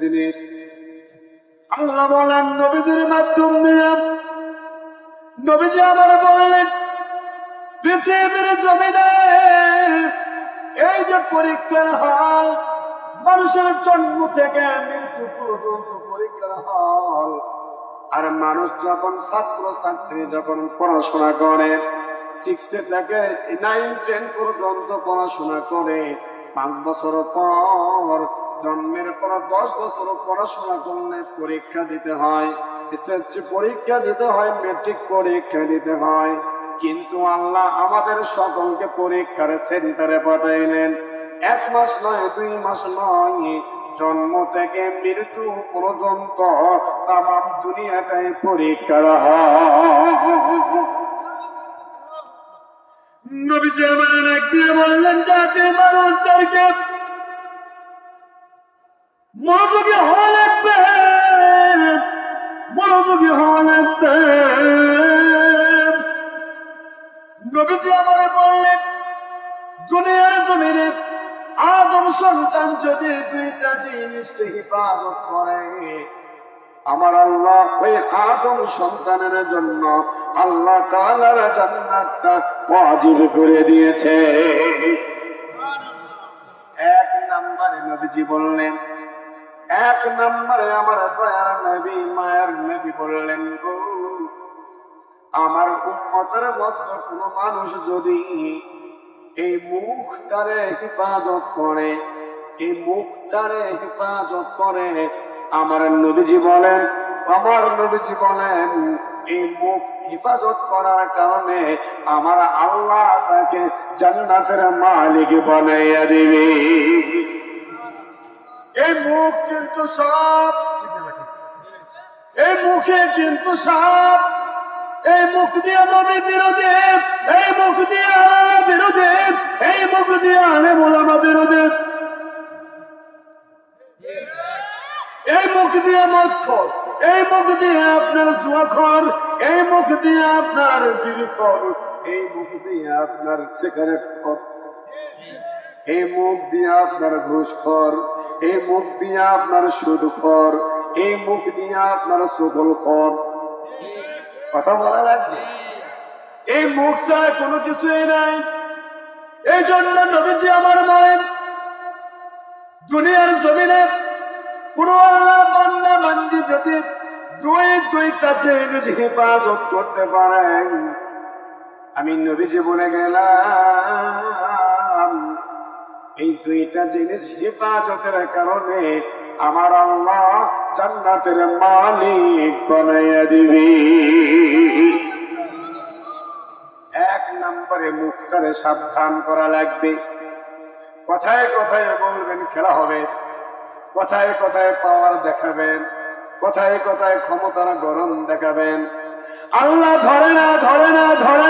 জিনিস। আল্লাহ বলেন, নবীজির মাধ্যম নিয়ে নবীজি আবার বললেন, পৃথিবীর জমিনে এই যে পরীক্ষার হল, মানুষের জন্ম থেকে মৃত্যু পর্যন্ত পরীক্ষার হল। আর মানুষ যখন ছাত্র ছাত্রী যখন পড়াশোনা করে সিক্স থেকে নাইন টেন পর্যন্ত পড়াশোনা করে, পাঁচ বছর পর জন্মের পর দশ বছর পড়াশোনা করলে পরীক্ষা দিতে হয়। পরীক্ষা দিতে হয় মেট্রিক পরীক্ষা দিতে হয়। কিন্তু আল্লাহ আমাদের সকলকে পরীক্ষার সেন্টারে পাঠাইলেন। এক মাস নয়, দুই মাস নয়, জন্ম থেকে মৃত্যু পর্যন্ত তাম দুনিয়াটাই পরীক্ষার নবীজি বললেন যাতে মানুষদেরকে মনোযোগী হওয়া লাগবে। মনোযোগী হওয়া লাগবে। নবীজি আমার বললেন, দুনিয়ার জমিনে আদম সন্তান যদি দুইটা জিনিসকে হেফাজত করে, আমার আল্লাহ ওই আদম সন্তানের জন্য আল্লাহ তাআলার জান্নাতটা ওয়াজিব করে দিয়েছে। এক নম্বরে নবীজি বললেন এক নম্বরে আমার দয়ার নবী, মায়ের নবী বললেন গো, আমার উম্মতের মধ্যে কোনো মানুষ যদি এই মুখটারে হেফাজত করে, এই মুখটারে হেফাজত করে, আমার নবীজি বলেন, আমার নবীজি বলেন, এই মুখ হেফাজত করার কারণে আমার আল্লাহ তাকে জান্নাতের মালিক বানাইয়া দিবে। এই মুখ কিন্তু সব এই মুখে কিন্তু সব এই মুখ দিয়ে নবী বিরোধী, এই মুখ দিয়ে বিরোধী, এই মুখ দিয়ে আলে মোলামা বিরোধী। এই মুখ দিয়ে মধ্য এই মুখ দিয়ে আপনার জুয়াখর, এই মুখ দিয়ে আপনার বিড়িখর এই মুখ দিয়ে আপনার খর। এই মুখ দিয়ে আপনার ঘুষখর এই মুখ দিয়ে আপনার সুদ খর, এই মুখ দিয়ে আপনার সুগল খর। কথা বলা লাগবে? এই মুখ ছাড়া কোনো কিছুই নাই। এই জন্য নবীজি আমার বলেন, দুনিয়ার জমিনে কোন আল্লাহ বান্দা বান্দি যদি দুই দুই কাছে হেফাজত করতে পারেন। আমি নবীজি বলে গেলাম এই দুইটা জিনিস হেফাজতের কারণে আমার আল্লাহ জান্নাতের মালিক বানাইয়া দিবি। এক নম্বরে মুখটারে সাবধান করা লাগবে। কথায় কথায় বলবেন, খেলা হবে। কথায় কথায় পাওয়ার দেখাবেন। কথায় কথায় ক্ষমতার গরম দেখাবেন। আল্লাহ ধরে না ধরে না, ধরে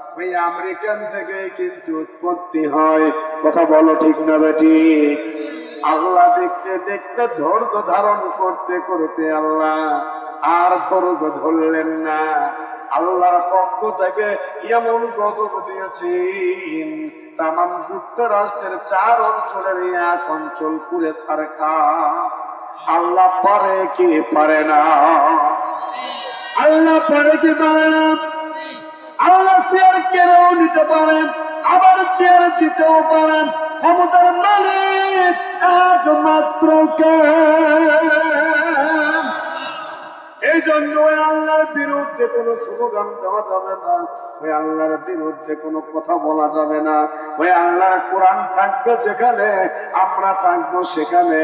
ওই আমেরিকান থেকে কিন্তু উৎপত্তি হয়। কথা বলো ঠিক না বেটি? আল্লাহ দেখতে দেখতে ধৈর্য ধারণ করতে করতে আল্লাহ আর ধৈর্য ধরলেন না। আল্লাহর পক্ষ থেকে এমন গজব দিয়েছেন তাম যুক্তরাষ্ট্রের চার অঞ্চলের এক অঞ্চল পুরে সারখা। আল্লাহ পারে কি পারে না? আল্লাহ পারে কি পারে না? আল্লাহ চেয়ার কেড়েও নিতে পারেন, আবার চেয়ার দিতেও পারেন। ক্ষমতার মালিক একমাত্র এই জন্য ওই আল্লাহর বিরুদ্ধে কোনো স্লোগান দেওয়া যাবে না, ওই আল্লাহর বিরুদ্ধে কোনো কথা বলা যাবে না। ওই আল্লাহর কোরআন থাকবে যেখানে, আমরা থাকব সেখানে,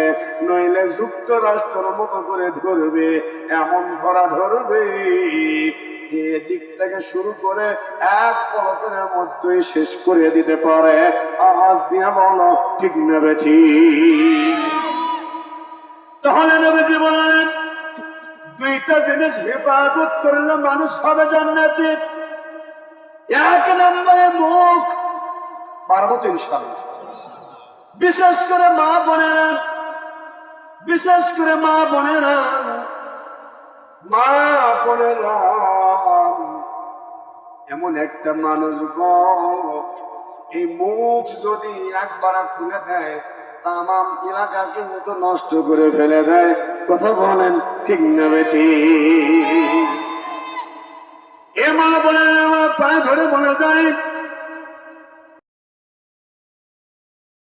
নইলে যুক্তরাষ্ট্রের মতো করে ধরবে, এমন ধরা ধরবে। থেকে শুরু করে এক মধ্যেই শেষ করে দিতে পারে। দিয়ে ঠিক নেবেছি। তাহলে নেবেছি দুইটা জিনিস হেফাজত করলে মানুষ হবে জান্নাতে। এক নম্বরে মুখ, পারব তো বিশেষ করে মা বোনেরা, বিশেষ করে মা বোনেরা মা বোনেরা এমন একটা মানুষ গ, এই মুখ যদি একবার খুলে দেয়, তামাম এলাকাকে মতো নষ্ট করে ফেলে দেয়। কথা বলেন, ঠিক না বেছি এ মা বলে, আমার পায়ে ধরে বলে যায়